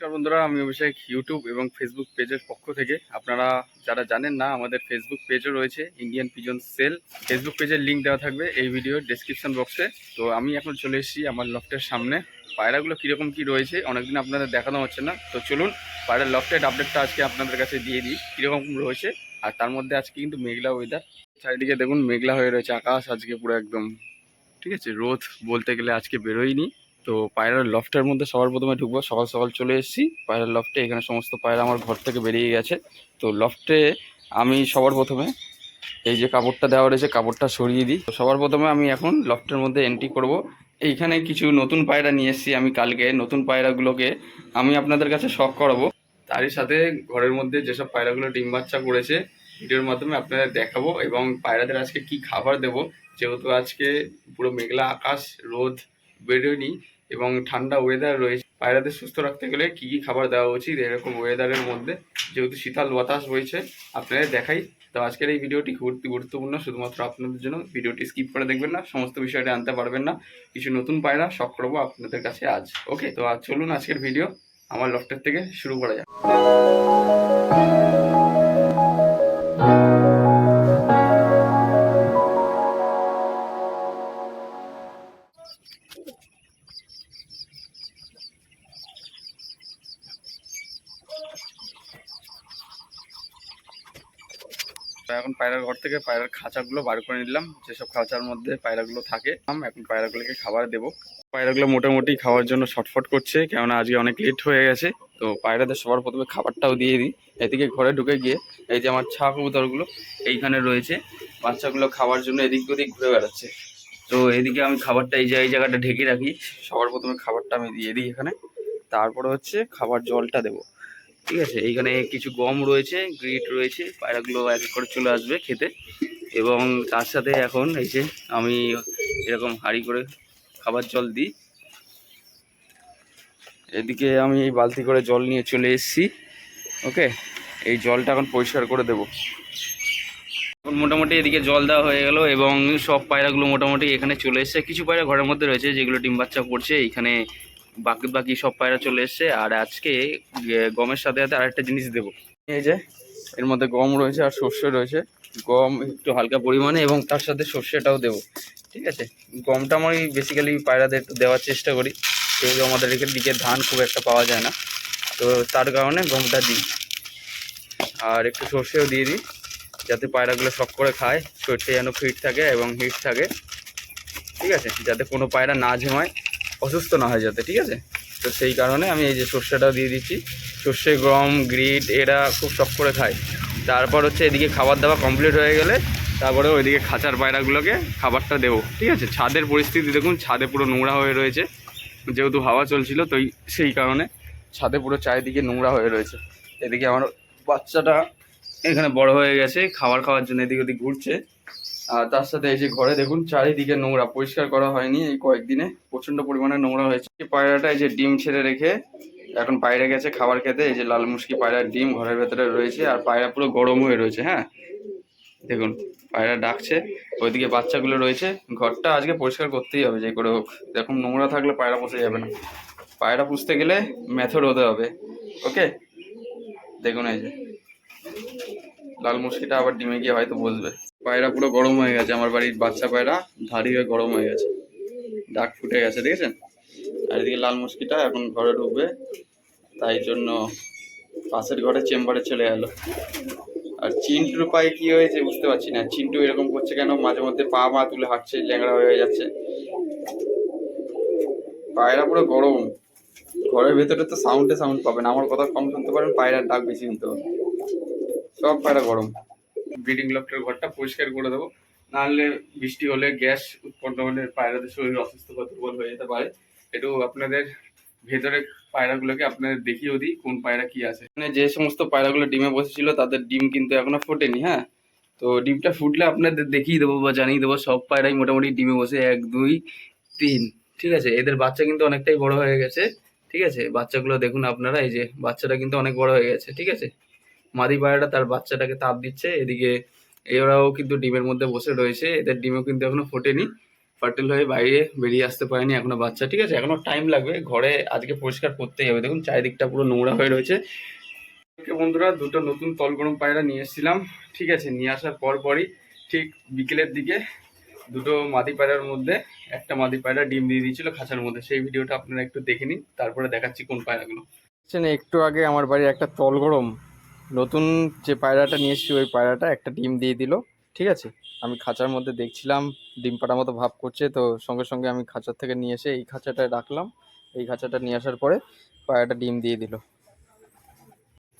নমস্কার বন্ধুরা, আমি অভিষেক ইউটিউব এবং ফেসবুক পেজের পক্ষ থেকে। আপনারা যারা জানেন না, আমাদের ফেসবুক পেজও রয়েছে ইন্ডিয়ান পিজন সেল ফেসবুক পেজের লিঙ্ক দেওয়া থাকবে এই ভিডিওর ডেসক্রিপশন বক্সে তো আমি এখন চলে এসেছি আমার লফটের সামনে। পায়রাগুলো কীরকম কী রয়েছে, অনেকদিন আপনাদের দেখানো হচ্ছে না। তো চলুন, পায়রার লফটের আপডেটটা আজকে আপনাদের কাছে দিয়ে দিই, কীরকম রয়েছে। আর তার মধ্যে আজকে কিন্তু মেঘলা ওয়েদার চারিদিকে দেখুন মেঘলা হয়ে রয়েছে, আকাশ আজকে পুরো একদম, ঠিক আছে, রোদ বলতে গেলে আজকে বেরোয়নি। তো পায়রার লফটের মধ্যে সবার প্রথমে ঢুকবো, সকাল সকাল চলে এসেছি। পায়রার লফটে এখানে সমস্ত পায়রা আমার ঘর থেকে বেরিয়ে গেছে। তো লফটে আমি সবার প্রথমে এই যে কাপড়টা দেওয়া রয়েছে, কাপড়টা সরিয়ে দিই। তো সবার প্রথমে আমি এখন লফটের মধ্যে এন্ট্রি করব। এইখানে কিছু নতুন পায়রা নিয়ে এসেছি আমি কালকে। নতুন পায়রাগুলোকে আমি আপনাদের কাছে শখ করাবো। তারই সাথে ঘরের মধ্যে যেসব পায়রাগুলো ডিম বাচ্চা করেছে, ভিডিওর মাধ্যমে আপনাদের দেখাবো এবং পায়রাদের আজকে কি খাবার দেব। যেহেতু আজকে পুরো মেঘলা আকাশ, রোদ, বেরোয়নি এবং ঠান্ডা ওয়েদার রয়েছে। পায়রাদের সুস্থ রাখতে গেলে কী কী খাবার দেওয়া উচিত এরকম ওয়েদারের মধ্যে? যেহেতু শীতল বাতাস বইছে, আপনাদের দেখাই। তো আজকের এই ভিডিওটি গুরুত্বপূর্ণ, শুধুমাত্র আপনাদের জন্য। ভিডিওটি স্কিপ করে দেখবেন না, সমস্ত বিষয়টা আনতে পারবেন না। কিছু নতুন পায়রা শখ করব আপনাদের কাছে আজ। ওকে, তো আজ চলুন আজকের ভিডিও আমার লফটের থেকে শুরু করা যাক। তো এখন পায়রার ঘর থেকে পায়রার খাঁচাগুলো বার করে নিলাম। যেসব খাঁচার মধ্যে পায়রাগুলো থাকে, এখন পায়রাগুলোকে খাবার দেবো। পায়রাগুলো মোটামুটি খাওয়ার জন্য ছটফট করছে, কেননা আজকে অনেক লেট হয়ে গেছে। তো পায়রাদের সবার প্রথমে খাবারটাও দিয়ে দিই। এদিকে ঘরে ঢুকে গিয়ে এই যে আমার ছা কবুতরগুলো এইখানে রয়েছে। বাচ্চাগুলো খাওয়ার জন্য এদিক ওদিক ঘুরে বেড়াচ্ছে। তো এদিকে আমি খাবারটা এই যে এই জায়গাটা ঢেকে রাখি। সবার প্রথমে খাবারটা আমি দিয়ে দিই এখানে। তারপরে হচ্ছে খাবার জলটা দেবো। ঠিক আছে? এইখানে কিছু গম রয়েছে, গ্রিট রয়েছে, পায়রাগুলো এক এক করে চলে আসবে খেতে। এবং তার সাথে এখন এই যে আমি এরকম হাঁড়ি করে খাবার জল দিই। এদিকে আমি এই বালতি করে জল নিয়ে চলে এসেছি। ওকে? এই জলটা এখন পরিষ্কার করে দেবো। এখন মোটামুটি এদিকে জল দেওয়া হয়ে গেল এবং সব পায়রাগুলো মোটামুটি এখানে চলে এসেছে। কিছু পায়রা ঘরের মধ্যে রয়েছে যেগুলো ডিম বাচ্চা করছে এইখানে বাকি বাকি সব পায়রা চলে এসছে। আর আজকে গমের সাথে সাথে আরেকটা জিনিস দেবো। এই যে, এর মধ্যে গম রয়েছে আর সর্ষে রয়েছে। গম একটু হালকা পরিমাণে এবং তার সাথে সর্ষেটাও দেবো। ঠিক আছে? গমটা আমি বেসিক্যালি পায়রাদের দেওয়ার চেষ্টা করি। যেহেতু আমাদের এখানে দিকে ধান খুব একটা পাওয়া যায় না, তো তার কারণে গমটা দিই। আর একটু সর্ষেও দিয়ে দিই, যাতে পায়রাগুলো শখ করে খায়, শরীরটা যেন ফিট থাকে এবং হিট থাকে। ঠিক আছে? যাতে কোনো পায়রা না ঝেমায়। অসুস্থ না হয় যাতে, ঠিক আছে? তো সেই কারণে আমি এই যে সর্ষেটাও দিয়ে দিচ্ছি। সর্ষে, গম, গ্রিট, এরা খুব শখ করে খায়। তারপর হচ্ছে এদিকে খাবার দাবার কমপ্লিট হয়ে গেলে তারপরে ওইদিকে খাঁচার পায়রাগুলোকে খাবারটা দেবো, ঠিক আছে? ছাদের পরিস্থিতি দেখুন, ছাদে পুরো নোংরা হয়ে রয়েছে। যেহেতু হাওয়া চলছিল, তো সেই কারণে ছাদে পুরো চারিদিকে নোংরা হয়ে রয়েছে। এদিকে আমার বাচ্চাটা এখানে বড় হয়ে গেছে, খাবার খাওয়ার জন্য এদিক ওদিক ঘুরছে। আর তার সাথে এই যে ঘরে দেখুন, চারিদিকে নোংরা, পরিষ্কার করা হয়নি এই কয়েকদিনে। প্রচণ্ড পরিমাণে নোংরা হয়েছে। পায়রাটা এই যে ডিম ছেড়ে রেখে এখন বাইরে গেছে খাবার খেতে। এই যে লাল মুশকি পায়রার ডিম ঘরের ভেতরে রয়েছে আর পায়রা পুরো গরম হয়ে রয়েছে হ্যাঁ? দেখুন, পায়রা ডাকছে। ওইদিকে বাচ্চাগুলো রয়েছে। ঘরটা আজকে পরিষ্কার করতেই হবে, যে করে হোক। দেখুন, নোংরা থাকলে পায়রা পুষে যাবে না। পায়রা পুষতে গেলে মেথড হতে হবে। ওকে? দেখুন এই যে। লাল মুশকিটা আবার ডিমে গিয়ে হয়তো বসবে। পায়রা পুরো গরম হয়ে গেছে, আমার বাড়ির বাচ্চা পায়রা ধারি হয়ে গরম হয়ে গেছে। ডাক ফুটে গেছে, দেখেছেন? আর এদিকে লাল মুশকিটা এখন ঘরে ঢুকবে, তাই জন্য পাশের ঘরে চেম্বারে চলে গেল আর চিন্টুর পায়ে কি হয়েছে বুঝতে পারছি না। চিন্টু এরকম করছে কেন? মাঝে মধ্যে পা মা তুলে হাঁটছে, ল্যাংড়া হয়ে যাচ্ছে। পায়রা পুরো গরম। ঘরের ভেতরে তো সাউন্ডে সাউন্ড পাবেন আমার কথা কম শুনতে পারেন, পায়রার ডাক বেশি শুনতে পাবেন। সব পায়রা গরম। ব্রিডিং লফটের ঘরটা পরিষ্কার করে দেবো। নাহলে বৃষ্টি হলে গ্যাস উৎপন্ন হলে পায়রাদের শরীর অসুস্থ দুর্বল হয়ে যেতে পারে। একটু আপনাদের ভেতরে পায়রাগুলোকে আপনাদের দেখিয়েও দিই, কোন পায়রা কি আছে। মানে যে সমস্ত পায়রাগুলো ডিমে বসেছিল, তাদের ডিম কিন্তু এখনও ফোটেনি হ্যাঁ? তো ডিমটা ফুটলে আপনাদের দেখিয়ে দেবো বা জানিয়ে দেবো, সব পায়রাই মোটামুটি ডিমে বসে এক, দুই, তিন, ঠিক আছে? এদের বাচ্চা কিন্তু অনেকটাই বড় হয়ে গেছে, ঠিক আছে? বাচ্চাগুলো দেখুন আপনারা, এই যে বাচ্চাটা কিন্তু অনেক বড় হয়ে গেছে, ঠিক আছে? মাদি পায়রাটা তার বাচ্চাটাকে তাপ দিচ্ছে, এদিকে এরাও কিন্তু ডিমের মধ্যে বসে রয়েছে, এদের ডিমও কিন্তু এখনও ফোটেনি ফার্টেল হয়ে বাইরে বেরিয়ে আসতে পারেনি এখনও বাচ্চা, ঠিক আছে? এখনও টাইম লাগবে, ঘরে আজকে পরিষ্কার করতেই হবে। দেখুন, চারিদিকটা পুরো নোংরা হয়ে রয়েছে। বন্ধুরা, দুটো নতুন তলগরম পায়রা নিয়ে এসেছিলাম, ঠিক আছে? নিয়ে আসার পর পরই, ঠিক বিকেলের দিকে দুটো মাদি পায়রার মধ্যে, একটা মাদি পায়রা ডিম দিয়ে দিয়েছিল খাঁচার মধ্যে। সেই ভিডিওটা আপনারা একটু দেখে নিন, তারপরে দেখাচ্ছি কোন পায়রাগুলো। একটু আগে আমার বাড়ির একটা তলগরম নতুন যে পায়রাটা নিয়ে এসেছি, ওই পায়রাটা একটা ডিম দিয়ে দিল, ঠিক আছে? আমি খাঁচার মধ্যে দেখছিলাম, ডিম পাড়ার মতো ভাব করছে, তো সঙ্গে সঙ্গে আমি খাঁচার থেকে নিয়ে এসে এই খাঁচাটায় রাখলাম। এই খাঁচাটা নিয়ে আসার পরে পায়রাটা ডিম দিয়ে দিল।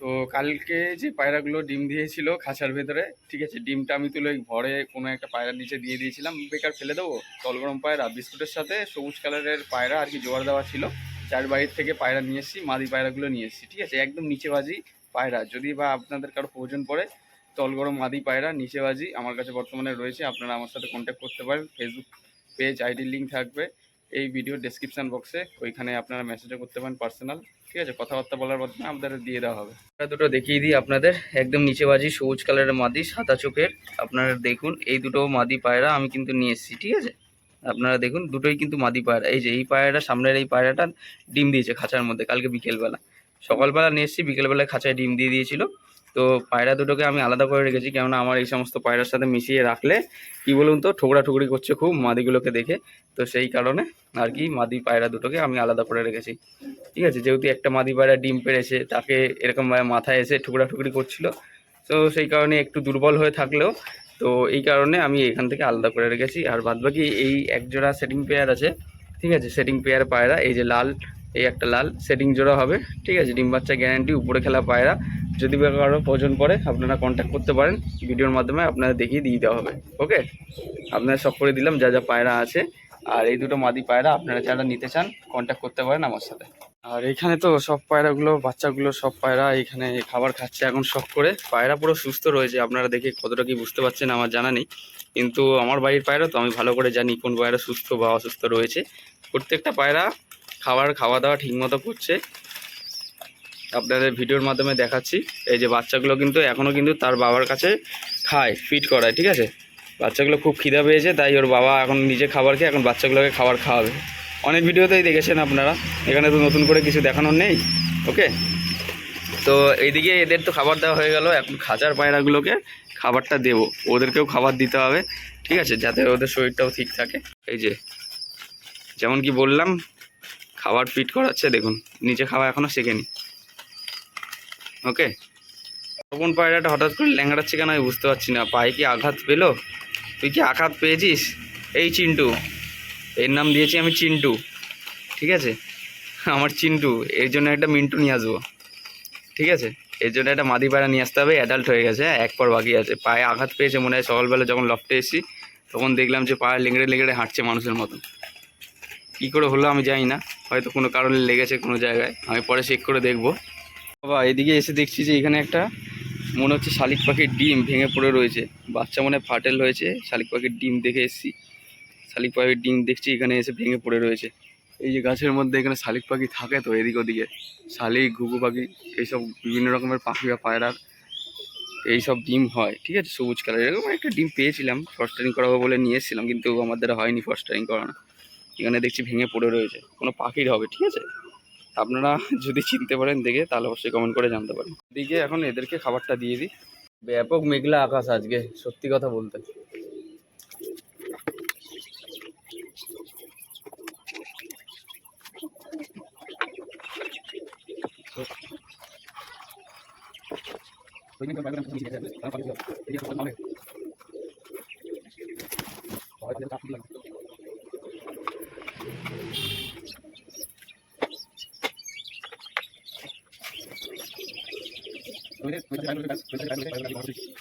তো কালকে যে পায়রাগুলো ডিম দিয়েছিল খাঁচার ভেতরে, ঠিক আছে? ডিমটা আমি তুলে ঘরে কোনো একটা পায়রার নিচে দিয়ে দিয়েছিলাম। বেকার ফেলে দেবো? তলগরম পায়রা, বিস্কুটের সাথে সবুজ কালারের পায়রা আর কি জোয়ার দেওয়া ছিল। চার বাড়ির থেকে পায়রা নিয়ে এসেছি, মাদি পায়রাগুলো নিয়ে এসেছি, ঠিক আছে? একদম নিচে বাজি পায়রা, যদি বা আপনাদের কারও প্রয়োজন পড়ে তলগরম মাদি পায়রা, নিচে বাজি আমার কাছে বর্তমানে রয়েছে, আপনারা আমার সাথে কন্ট্যাক্ট করতে পারেন ফেসবুক পেজ আইডি লিঙ্ক থাকবে, এই ভিডিও ডেসক্রিপশন বক্সে ওইখানে আপনারা মেসেজও করতে পারেন পার্সোনাল ঠিক আছে? কথাবার্তা বলার মাধ্যমে আপনাদের দিয়ে দেওয়া হবে। এটা দুটো দেখিয়ে দিই আপনাদের, একদম নিচে বাজি, সবুজ কালারের মাদি, সাদা চোখের, আপনারা দেখুন, এই দুটো মাদি পায়রা আমি কিন্তু নিয়ে এসেছি, ঠিক আছে? আপনারা দেখুন, দুটোই কিন্তু মাদি পায়রা, এই যে এই পায়রাটা, সামনের এই পায়রাটা ডিম দিয়েছে খাঁচার মধ্যে, কালকে বিকেলবেলা। সকালবেলা নিয়ে এসেছি, বিকেলবেলায় খাঁচায় ডিম দিয়ে দিয়েছিল। তো পায়রা দুটোকে আমি আলাদা করে রেখেছি, কেননা আমার এই সমস্ত পায়রার সাথে মিশিয়ে রাখলে কি বলুন তো, ঠোকরা ঠুকরি করছে খুব মাদিগুলোকে দেখে। তো সেই কারণে আর কি মাদি পায়রা দুটোকে আমি আলাদা করে রেখেছি। ঠিক আছে, যেহেতু একটা মাদি পায়রা ডিম পেরেছে তাকে এরকমভাবে মাথায় এসে ঠুকরা ঠুকরি করছিল। তো সেই কারণে একটু দুর্বল হয়ে থাকলেও, তো এই কারণে আমি এখান থেকে আলাদা করে রেখেছি। আর বাদবাকি এই একজোড়া সেটিং পেয়ার আছে, ঠিক আছে, সেটিং পেয়ার পায়রা, এই যে লাল এই একটা লাল সেটিং জোড়া হবে। ঠিক আছে, ডিম বাচ্চা গ্যারান্টি উপরে খেলা পায়রা। যদি কারও প্রয়োজন পড়ে, আপনারা কন্ট্যাক্ট করতে পারেন। ভিডিওর মাধ্যমে আপনারা দেখিয়ে দিয়ে দেওয়া হবে। ওকে? আপনারা সব করে দিলাম, যা যা পায়রা আছে। আর এই দুটো মাদি পায়রা আপনারা যারা নিতে চান কন্ট্যাক্ট করতে পারেন আমার সাথে। আর এখানে তো সব পায়রাগুলো, বাচ্চাগুলো সব পায়রা এখানে খাবার খাচ্ছে এখন শখ করে। পায়রা পুরো সুস্থ রয়েছে, আপনারা দেখে কতটা কি বুঝতে পারছেন আমার জানা নেই। কিন্তু আমার বাড়ির পায়রা তো আমি ভালো করে জানি কোন পায়রা সুস্থ বা অসুস্থ রয়েছে। প্রত্যেকটা পায়রা খাবার খাওয়া দাওয়া ঠিকমতো করছে। আপনাদের ভিডিওর মাধ্যমে দেখাচ্ছি। এই যে বাচ্চাগুলো কিন্তু এখনও কিন্তু তার বাবার কাছে খায় ফিট করায়, ঠিক আছে? বাচ্চাগুলো খুব খিদা পেয়েছে, তাই ওর বাবা এখন নিজে খাবার খেয়ে এখন বাচ্চাগুলোকে খাবার খাওয়াবে। অনেক ভিডিওতেই দেখেছেন আপনারা, এখানে তো নতুন করে কিছু দেখানোর নেই, ওকে? তো এইদিকে এদের তো খাবার দেওয়া হয়ে গেল, এখন খাঁচার পায়রাগুলোকে খাবারটা দেবো। ওদেরকেও খাবার দিতে হবে, ঠিক আছে? যাতে ওদের শরীরটাও ঠিক থাকে। এই যে, যেমন কি বললাম খাবার ফিট করাচ্ছে, দেখুন নিচে খাওয়া এখনও শেখেনি। ওকে তখন পায়রাটা হঠাৎ করে ল্যাংড়াচ্ছে কেন আমি বুঝতে পারছি না। পায়ে কি আঘাত পেল? তুই কি আঘাত পেয়েছিস? এই চিন্টু। এর নাম দিয়েছি আমি চিন্টু। ঠিক আছে? আমার চিন্টু, এর জন্য একটা মিন্টু নিয়ে আসব। ঠিক আছে? এর জন্য একটা মাদি পায়রা নিয়ে আসতে হবে অ্যাডাল্ট হয়ে গেছে হ্যাঁ? এক পর বাকি আছে। পায়ে আঘাত পেয়েছে মনে হয়, সকালবেলা যখন লফটে এসেছি, তখন দেখলাম যে পায়ে লেংড়ে লেংড়ে হাঁটছে মানুষের মতন। কী করে হলো আমি জানি না। হয়তো কোনো কারণে লেগেছে কোনো জায়গায়। আমি পরে চেক করে দেখব। বাবা, এদিকে এসে দেখছি যে এখানে একটা মনে হচ্ছে শালিক পাখির ডিম ভেঙে পড়ে রয়েছে। বাচ্চা মনে ফাটেল হয়েছে। শালিক পাখির ডিম দেখে এসেছি। শালিক পাখির ডিম দেখছি এখানে এসে ভেঙে পড়ে রয়েছে। এই যে গাছের মধ্যে এখানে শালিক পাখি থাকে তো এদিক ওদিকে। শালিক, ঘুঘু পাখি, এইসব বিভিন্ন রকমের পাখি বা পায়রার এইসব ডিম হয়, ঠিক আছে? সবুজ কালার এরকম একটা ডিম পেয়েছিলাম। ফস্টারিং করাবো বলে নিয়ে এসেছিলাম, কিন্তু আমার দ্বারা হয়নি ফস্টারিং করানো। এখানে দেখছি ভেঙে পড়ে রয়েছে। কোনো পাখির হবে, ঠিক আছে? আপনারা যদি চিনতে পারেন, দেখে তাহলে অবশ্যই কমেন্ট করে জানতে পারেন। এদিকে এখন এদেরকে খাবারটা দিয়ে দিই। ব্যাপক মেঘলা আকাশ আজকে, সত্যি কথা বলতে।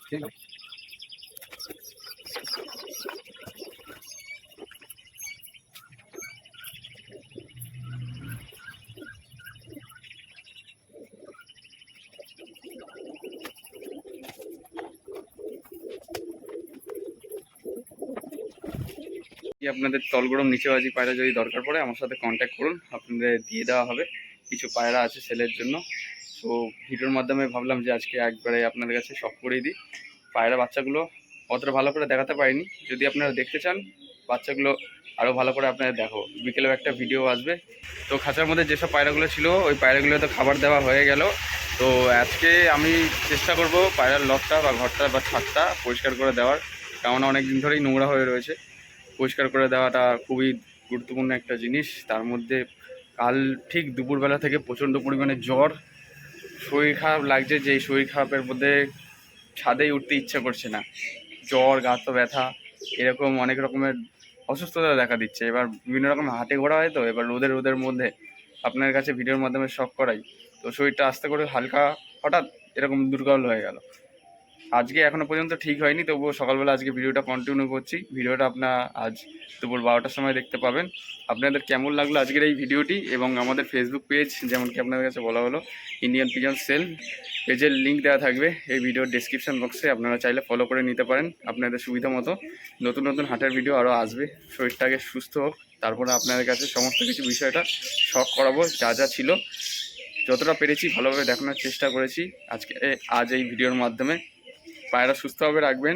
কি আপনাদের তলগরম নিচেবাজি পায়রা যদি দরকার পড়ে, আমার সাথে কন্ট্যাক্ট করুন। আপনাদের দিয়ে দেওয়া হবে। কিছু পায়রা আছে সেলের জন্য। তো ভিডিওর মাধ্যমে ভাবলাম যে আজকে একবারে আপনাদের কাছে সব করেই দিই। পায়রা বাচ্চাগুলো অতটা ভালো করে দেখাতে পারিনি। যদি আপনারা দেখতে চান, বাচ্চাগুলো আরও ভালো করে আপনারা দেখো বিকেলেও একটা ভিডিও আসবে। তো খাঁচার মধ্যে যেসব পায়রাগুলো ছিল, ওই পায়রাগুলো তো খাবার দেওয়া হয়ে গেল। তো আজকে আমি চেষ্টা করব পায়রার লকটা বা ঘরটা বা ছাদটা পরিষ্কার করে দেওয়ার। কেননা অনেক দিন ধরেই নোংরা হয়ে রয়েছে। পরিষ্কার করে দেওয়াটা খুবই গুরুত্বপূর্ণ একটা জিনিস। তার মধ্যে কাল ঠিক দুপুরবেলা থেকে প্রচণ্ড পরিমাণে জ্বর। শরীর খারাপ লাগছে যে এই শরীর খারাপের মধ্যে ছাদেই উঠতে ইচ্ছা করছে না। জ্বর, গা তো ব্যথা, এরকম অনেক রকমের অসুস্থতা দেখা দিচ্ছে। এবার বিভিন্ন রকম হাটে ঘোরা হয় তো, এবার রোদের রোদের মধ্যে আপনার কাছে ভিডিওর মাধ্যমে শখ করাই। তো শরীরটা আস্তে করে হালকা, হঠাৎ এরকম দুর্বল হয়ে গেল। আজকে এখনও পর্যন্ত ঠিক হয়নি, তবুও সকালবেলা আজকে ভিডিওটা কন্টিনিউ করছি। ভিডিওটা আপনার আজ দুপুর বারোটার সময় দেখতে পাবেন। আপনাদের কেমন লাগল আজকের এই ভিডিওটি এবং আমাদের ফেসবুক পেজ যেমন কি আপনাদের কাছে বলা হলো ইন্ডিয়ান পিজন সেল পেজের লিঙ্ক দেওয়া থাকবে। এই ভিডিওর ডেসক্রিপশন বক্সে আপনারা চাইলে ফলো করে নিতে পারেন আপনাদের সুবিধা মতো। নতুন নতুন হাটের ভিডিও আরও আসবে। শরীরটাকে সুস্থ হোক, তারপরে আপনাদের কাছে সমস্ত কিছু বিষয়টা শখ করাবো, যা যা ছিল। যতটা পেরেছি ভালোভাবে দেখানোর চেষ্টা করেছি। আজকে আজ এই ভিডিওর মাধ্যমে। পায়রা সুস্থভাবে রাখবেন।